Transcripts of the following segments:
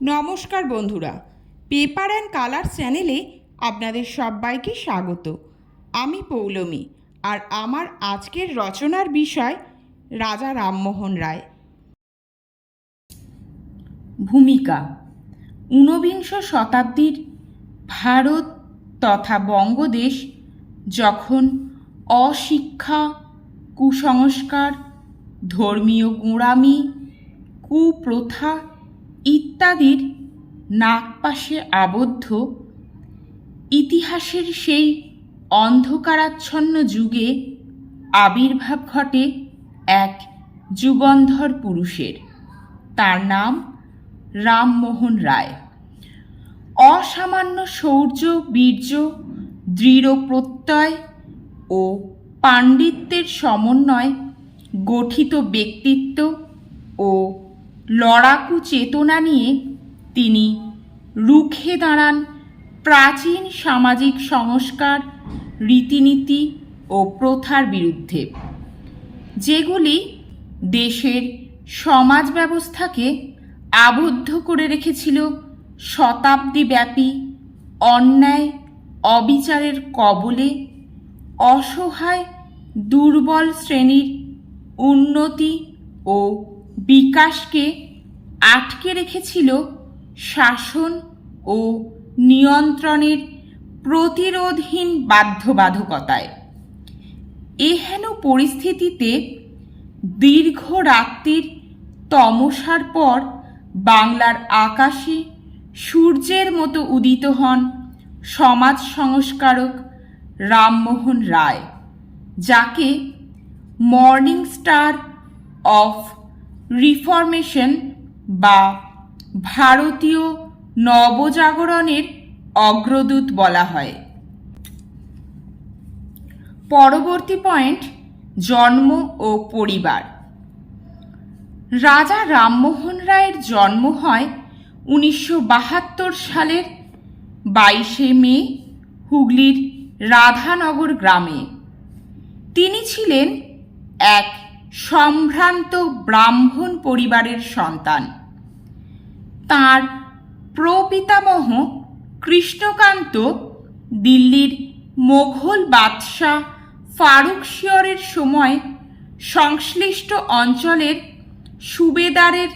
নমস্কার বন্ধুরা paper and colour চ্যানেলে আপনাদের সবাইকে স্বাগত। আমি পৌলমী, আর আমার আজকের রচনার বিষয় রাজা রামমোহন রায়। ভূমিকা, ঊনবিংশ শতাব্দীর ভারত তথা বঙ্গদেশ যখন অশিক্ষা, কুসংস্কার, ধর্মীয় গোঁড়ামি, কুপ্রথা ইত্যাদির নাগপাশে আবদ্ধ, ইতিহাসের সেই অন্ধকারাচ্ছন্ন যুগে আবির্ভাব ঘটে এক যুগন্ধর পুরুষের। তার নাম রামমোহন রায়। অসামান্য শৌর্য বীর্য, দৃঢ় প্রত্যয় ও পাণ্ডিত্যের সমন্বয় গঠিত ব্যক্তিত্ব ও লড়াকু চেতনা নিয়ে তিনি রুখে দাঁড়ান প্রাচীন সামাজিক সংস্কার, রীতিনীতি ও প্রথার বিরুদ্ধে, যেগুলি দেশের সমাজ ব্যবস্থাকে আবদ্ধ করে রেখেছিল শতাব্দীব্যাপী অন্যায়, অবিচারের কবলে, অসহায়, দুর্বল শ্রেণির উন্নতি ও বিকাশকে আটকে রেখেছিল শাসন ও নিয়ন্ত্রণের প্রতিরোধহীন বাধ্যবাধকতায়। এহেন পরিস্থিতিতে দীর্ঘ রাত্রির তমসার পর বাংলার আকাশে সূর্যের মতো উদিত হন সমাজ সংস্কারক রামমোহন রায়, যাকে মর্নিং স্টার অফ রিফরমেশন বা ভারতীয় নবজাগরণের অগ্রদূত বলা হয়। পরবর্তী পয়েন্ট জন্ম ও পরিবার। রাজা রামমোহন রায়ের জন্ম হয় উনিশশো বাহাত্তর সালের বাইশে মে, হুগলির রাধানগর গ্রামে। তিনি ছিলেন এক সম্ভ্রান্ত ব্রাহ্মণ পরিবারের সন্তান। তার প্রপিতামহ কৃষ্ণকান্ত, দিল্লির মোঘল বাদশাহ ফারুক শিয়রের সময় সংশ্লিষ্ট অঞ্চলের সুবেদারের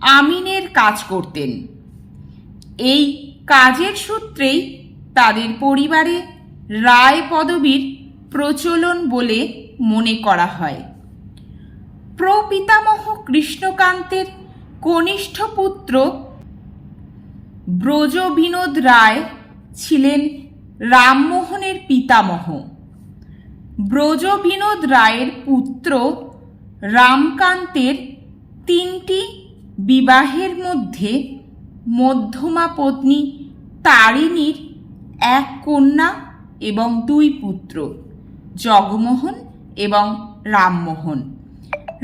আমিনের কাজ করতেন। এই কাজের সূত্রেই তাদের পরিবারে রায় পদবীর প্রচলন বলে মনে করা হয়। প্রপিতামহ কৃষ্ণকান্তের কনিষ্ঠ পুত্র ব্রজবিনোদ রায় ছিলেন রামমোহনের পিতামহ। ব্রজবিনোদ রায়ের পুত্র রামকান্তের তিনটি বিবাহের মধ্যে মধ্যমা পত্নী তারিণীর এক কন্যা এবং দুই পুত্র, জগমোহন এবং রামমোহন।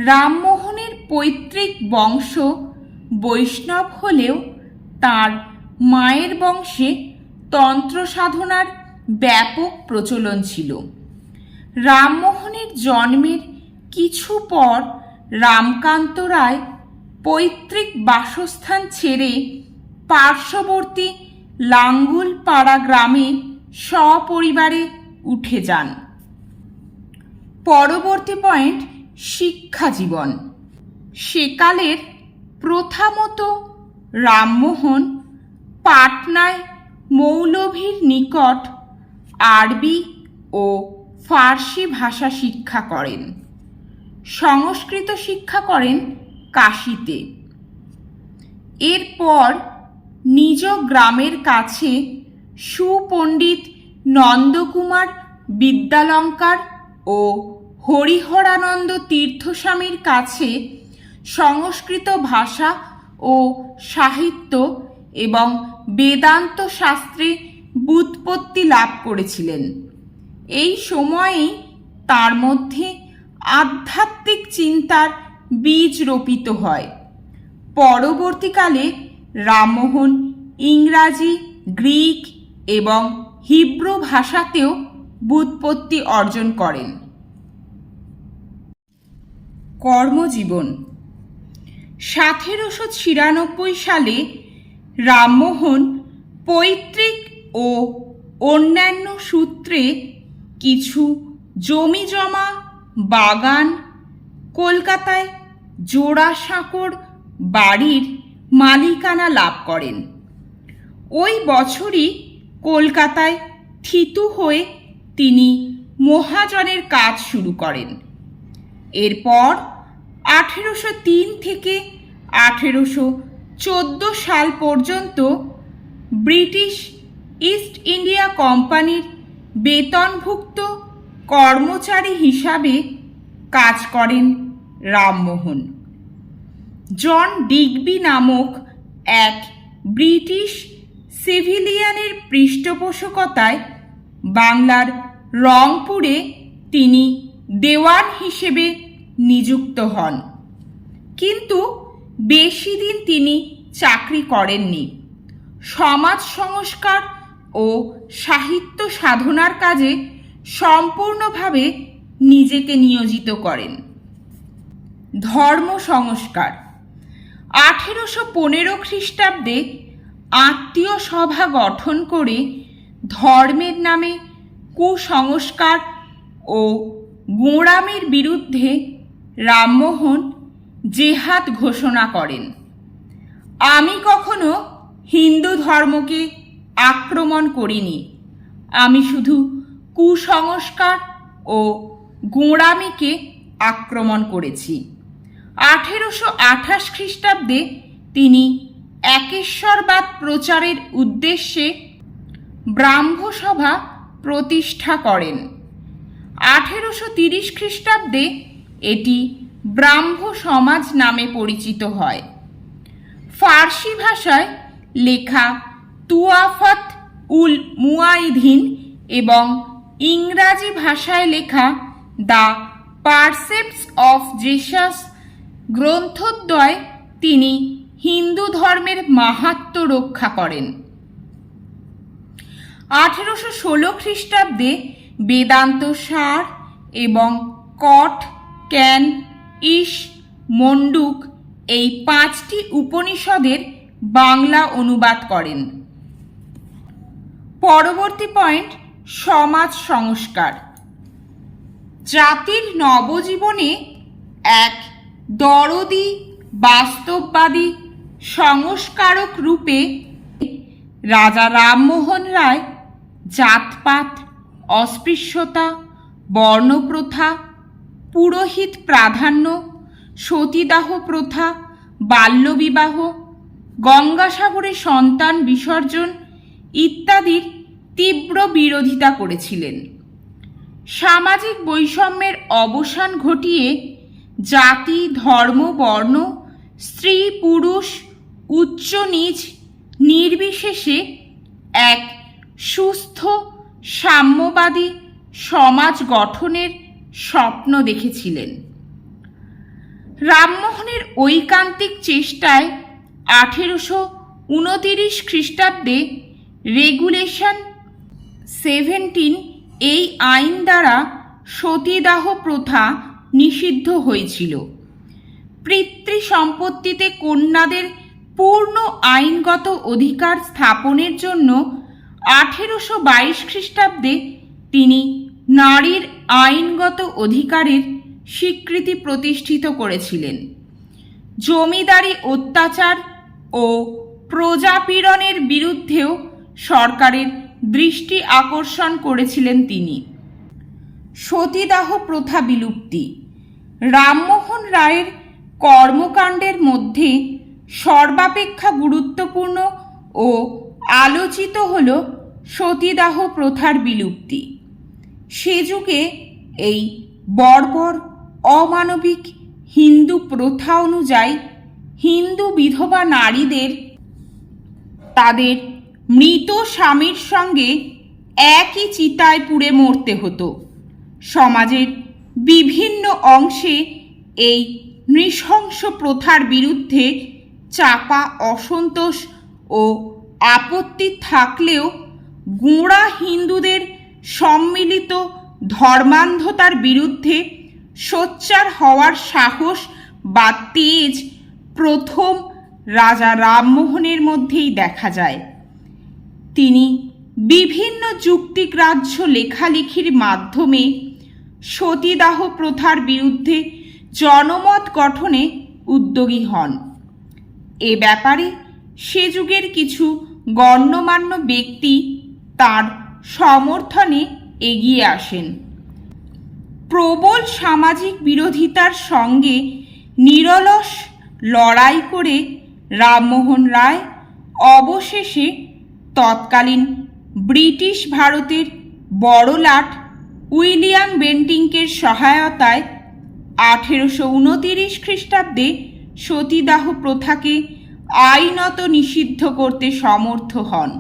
রামমোহনের পৈতৃক বংশ বৈষ্ণব হলেও তার মায়ের বংশে তন্ত্র সাধনার ব্যাপক প্রচলন ছিল। রামমোহনের জন্মের কিছু পর রামকান্ত রায় পৈতৃক বাসস্থান ছেড়ে পার্শ্ববর্তী লাঙ্গুলপাড়া গ্রামে সপরিবারে উঠে যান। পরবর্তী পয়েন্ট শিক্ষা জীবন। সেকালের প্রথামতো রামমোহন পাটনায় মৌলভীর নিকট আরবি ও ফার্সি ভাষা শিক্ষা করেন। সংস্কৃত শিক্ষা করেন কাশিতে। এরপর নিজ গ্রামের কাছে সুপণ্ডিত নন্দকুমার বিদ্যালঙ্কার ও হরিহরানন্দ তীর্থস্বামীর কাছে সংস্কৃত ভাষা ও সাহিত্য এবং বেদান্ত শাস্ত্রে বুৎপত্তি লাভ করেছিলেন। এই সময়েই তার মধ্যে আধ্যাত্মিক চিন্তার বীজ রোপিত হয়। পরবর্তীকালে রামমোহন ইংরাজি, গ্রিক এবং হিব্রু ভাষাতেও বুৎপত্তি অর্জন করেন। কর্মজীবন। সতেরোশো ছিয়ানব্বই সালে রামমোহন পৈতৃক ও অন্যান্য সূত্রে কিছু জমি জমা বাগান, কলকাতায় জোড়াসাঁকোর বাড়ির মালিকানা লাভ করেন। ওই বছরই কলকাতায় থিতু হয়ে তিনি মহাজনের কাজ শুরু করেন। এরপর আঠেরোশো তিন থেকে আঠেরোশো চোদ্দ সাল পর্যন্ত ব্রিটিশ ইস্ট ইন্ডিয়া কোম্পানির বেতনভুক্ত কর্মচারী হিসাবে কাজ করেন রামমোহন। জন ডিগবি নামক এক ব্রিটিশ সিভিলিয়ানের পৃষ্ঠপোষকতায় বাংলার রংপুরে তিনি দেওয়ান হিসেবে নিযুক্ত হন। কিন্তু বেশি দিন তিনি চাকরি করেননি। সমাজ সংস্কার ও সাহিত্য সাধনার কাজে সম্পূর্ণভাবে নিজেকে নিয়োজিত করেন। ধর্ম সংস্কার। আঠেরোশো পনেরো খ্রিস্টাব্দে আত্মীয় সভা গঠন করে ধর্মের নামে কুসংস্কার ও গোঁড়ামের বিরুদ্ধে রামমোহন জেহাদ ঘোষণা করেন। আমি কখনো হিন্দু ধর্মকে আক্রমণ করিনি। আমি শুধু কুসংস্কার ও গোঁড়ামিকে আক্রমণ করেছি। আঠেরোশো আঠাশ খ্রিস্টাব্দে তিনি একেশ্বরবাদ প্রচারের উদ্দেশ্যে ব্রাহ্মসভা প্রতিষ্ঠা করেন। আঠেরোশো তিরিশ খ্রিস্টাব্দে এটি ব্রাহ্ম সমাজ নামে পরিচিত হয়। ফার্সি ভাষায় লেখা তুয়াফাত উল মুয়াইদিন এবং ইংরাজি ভাষায় লেখা দ্য পারসেপস অফ জেসাস গ্রন্থদ্বয় তিনি হিন্দু ধর্মের মাহাত্ম রক্ষা করেন। আঠেরোশো ষোলো খ্রিস্টাব্দে বেদান্ত সার এবং কট ক্যান ইস মন্ডুক এই পাঁচটি উপনিষদের বাংলা অনুবাদ করেন। পরবর্তী পয়েন্ট, সমাজ সংস্কার। জাতির নবজীবনে এক দরদি, বাস্তববাদী, সংস্কারক রূপে রাজা রামমোহন রায় জাতপাত, অস্পৃশ্যতা, বর্ণপ্রথা পুরোহিত প্রাধান্য, সতীদাহ প্রথা, বাল্যবিবাহ, গঙ্গাসাগরে সন্তান বিসর্জন ইত্যাদির তীব্র বিরোধিতা করেছিলেন। সামাজিক বৈষম্যের অবসান ঘটিয়ে জাতি, ধর্ম, বর্ণ, স্ত্রী, পুরুষ, উচ্চ নিচ নির্বিশেষে এক সুস্থ, সাম্যবাদী সমাজ গঠনের স্বপ্ন দেখেছিলেন। রামমোহনের ঐকান্তিক চেষ্টায় আঠেরোশো উনতিরিশ খ্রিস্টাব্দে রেগুলেশন সেভেন্টিন এই আইন দ্বারা সতীদাহ প্রথা নিষিদ্ধ হয়েছিল। পিতৃ সম্পত্তিতে কন্যাদের পূর্ণ আইনগত অধিকার স্থাপনের জন্য আঠেরোশো বাইশ খ্রিস্টাব্দে তিনি নারীর আইনগত অধিকারের স্বীকৃতি প্রতিষ্ঠিত করেছিলেন। জমিদারি অত্যাচার ও প্রজাপীড়নের বিরুদ্ধেও সরকারের দৃষ্টি আকর্ষণ করেছিলেন তিনি। সতীদাহ প্রথা বিলুপ্তি। রামমোহন রায়ের কর্মকাণ্ডের মধ্যে সর্বাপেক্ষা গুরুত্বপূর্ণ ও আলোচিত হল সতীদাহ প্রথার বিলুপ্তি। সে যুগে এই বর্বর অমানবিক হিন্দু প্রথা অনুযায়ী হিন্দু বিধবা নারীদের তাদের মৃত স্বামীর সঙ্গে একই চিতায় পুড়ে মরতে হতো। সমাজের বিভিন্ন অংশে এই নৃশংস প্রথার বিরুদ্ধে চাপা অসন্তোষ ও আপত্তি থাকলেও গোঁড়া হিন্দুদের সম্মিলিত ধর্মান্ধতার বিরুদ্ধে সোচ্চার হওয়ার সাহস বা তেজ প্রথম রাজা রামমোহনের মধ্যেই দেখা যায়। তিনি বিভিন্ন যুক্তিগ্রাহ্য লেখালেখির মাধ্যমে সতীদাহ প্রথার বিরুদ্ধে জনমত গঠনে উদ্যোগী হন। এ ব্যাপারে সে যুগের কিছু গণ্যমান্য ব্যক্তি তার সমর্থনে এগিয়ে আসেন। প্রবল সামাজিক বিরোধিতার সঙ্গে নিরলস লড়াই করে রামমোহন রায় অবশেষে তৎকালীন ব্রিটিশ ভারতের বড়লাট উইলিয়াম বেন্টিংকের সহায়তায় আঠেরোশো উনতিরিশ খ্রিস্টাব্দে সতীদাহ প্রথাকে আইনত নিষিদ্ধ করতে সমর্থ হন।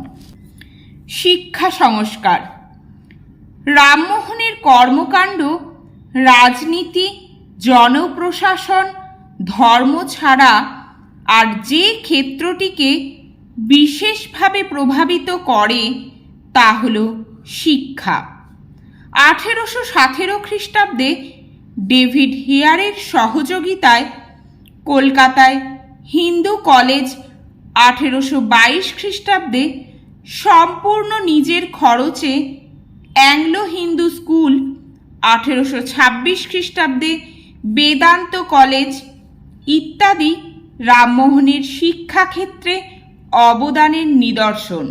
শিক্ষা সংস্কার। রামমোহনের কর্মকাণ্ড, রাজনীতি, জনপ্রশাসন, ধর্ম ছাড়া আর যে ক্ষেত্রটিকে বিশেষভাবে প্রভাবিত করে তা হল শিক্ষা। আঠেরোশো সতেরো খ্রিস্টাব্দে ডেভিড হিয়ারের সহযোগিতায় কলকাতায় হিন্দু কলেজ আঠেরোশো বাইশ খ্রিস্টাব্দে সম্পূর্ণ নিজের খরচে অ্যাংলো হিন্দু স্কুল আঠেরোশো ছাব্বিশ খ্রিস্টাব্দে বেদান্ত কলেজ ইত্যাদি রামমোহনের শিক্ষাক্ষেত্রে অবদানের নিদর্শন।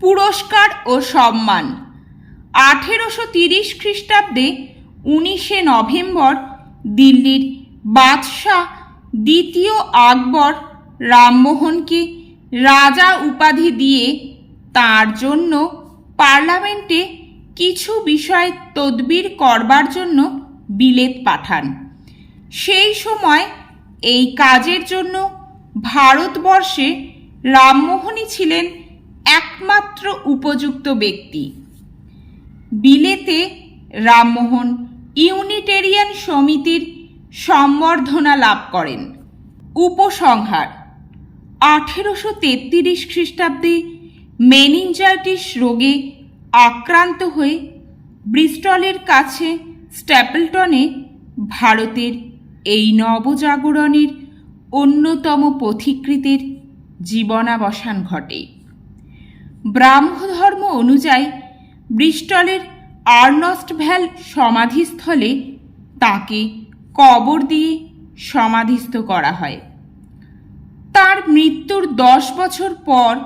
পুরস্কার ও সম্মান। আঠেরোশো তিরিশ খ্রিস্টাব্দে উনিশে নভেম্বর দিল্লির বাদশাহ দ্বিতীয় আকবর রামমোহনকে রাজা উপাধি দিয়ে তার জন্য পার্লামেন্টে কিছু বিষয় তদবির করবার জন্য বিলেত পাঠান। সেই সময় এই কাজের জন্য ভারতবর্ষে রামমোহনই ছিলেন একমাত্র উপযুক্ত ব্যক্তি। বিলেতে রামমোহন ইউনিটেরিয়ান সমিতির সম্বর্ধনা লাভ করেন। উপসংহার আঠেরোশো তেত্রিশ খ্রিস্টাব্দে মেনিনজাইটিস রোগে আক্রান্ত হয়ে ব্রিস্টলের কাছে স্ট্যাপলটনে ভারতের এই নবজাগরণের অন্যতম পথিকৃতের জীবনাবসান ঘটে। ব্রাহ্মধর্ম অনুযায়ী ব্রিস্টলের আর্নস্ট ভ্যাল সমাধিস্থলে তাকে কবর দিয়ে সমাধিস্থ করা হয়। তার মৃত্যুর দশ বছর পর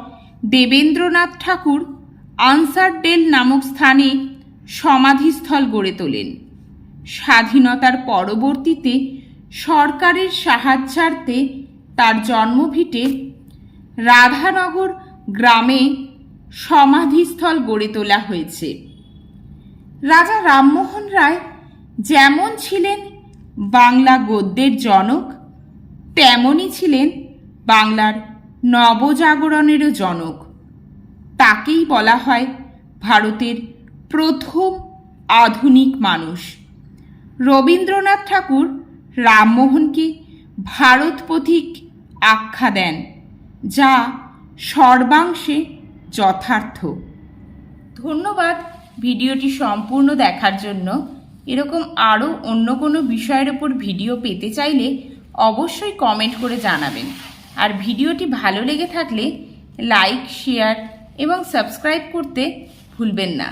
দেবেন্দ্রনাথ ঠাকুর আনসারডেল নামক স্থানে সমাধিস্থল গড়ে তোলেন। স্বাধীনতার পরবর্তীতে সরকারের সাহায্যার্থে তার জন্মভিটে রাধানগর গ্রামে সমাধিস্থল গড়ে তোলা হয়েছে। রাজা রামমোহন রায় যেমন ছিলেন বাংলা গদ্যের জনক, তেমনই ছিলেন বাংলার নবজাগরণেরও জনক। তাকেই বলা হয় ভারতের প্রথম আধুনিক মানুষ। রবীন্দ্রনাথ ঠাকুর রামমোহনকে ভারত পথিক আখ্যা দেন, যা সর্বাংশে যথার্থ। ধন্যবাদ ভিডিওটি সম্পূর্ণ দেখার জন্য। এরকম আরও অন্য কোনো বিষয়ের ওপর ভিডিও পেতে চাইলে অবশ্যই কমেন্ট করে জানাবেন। আর ভিডিওটি ভালো লেগে থাকলে লাইক শেয়ার এবং সাবস্ক্রাইব করতে ভুলবেন না।